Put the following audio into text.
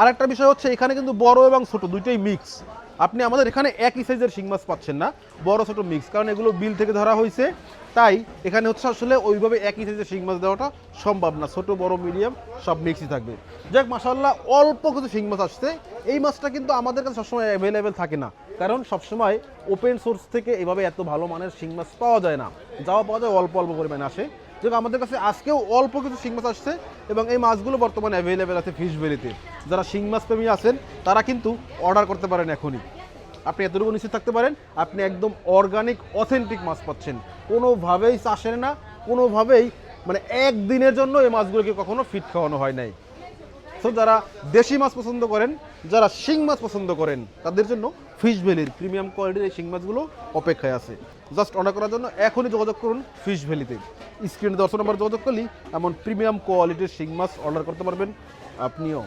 আর একটা বিষয় হচ্ছে, এখানে কিন্তু বড় এবং ছোট দুইটাই মিক্স আপনি আমাদের এখানে একই সাইজের শিং মাছ পাচ্ছেন না, বড় ছোট মিক্স কারণ এগুলো বিল থেকে ধরা হয়েছে। তাই এখানে হচ্ছে আসলে ওইভাবে একই সাইজের শিং মাছ দেওয়াটা সম্ভব না, ছোট, বড় মিডিয়াম সব মিক্সই থাকবে। যাক মাসাল্লাহ অল্প কিছু শিং মাছ আসছে। এই মাছটা কিন্তু আমাদের কাছে সবসময় অ্যাভেলেবেল থাকে না, কারণ সবসময় ওপেন সোর্স থেকে এভাবে এত ভালো মানের শিং মাছ পাওয়া যায় না। যাওয়া পাওয়া যায়, অল্প অল্প পরিমাণে আসে। যেটা আমাদের কাছে আজকেও অল্প কিছু শিং মাছ আসছে এবং এই মাছগুলো বর্তমানে অ্যাভেলেবেল আছে ফিশ ভ্যালিতে যারা শিং মাছ প্রেমী আছেন, তারা কিন্তু অর্ডার করতে পারেন এখনই। আপনি এতটুকু নিশ্চিত থাকতে পারেন, আপনি একদম অর্গানিক অথেন্টিক মাছ পাচ্ছেন। কোনোভাবেই চাষের না, কোনোভাবেই মানে একদিনের জন্য এই মাছগুলোকে কখনো ফিট খাওয়ানো হয় নাই। তো যারা দেশি মাছ পছন্দ করেন, যারা শিং মাছ পছন্দ করেন, তাদের জন্য ফিশ ভ্যালির প্রিমিয়াম কোয়ালিটির এই শিং মাছগুলো অপেক্ষায় আছে। জাস্ট অর্ডার করার জন্য এখনই যোগাযোগ করুন ফিশ ভ্যালিতে স্ক্রিনে দর্শন নাম্বার যোগাযোগ করলেই এমন প্রিমিয়াম কোয়ালিটির শিং মাছ অর্ডার করতে পারবেন। আপনিও।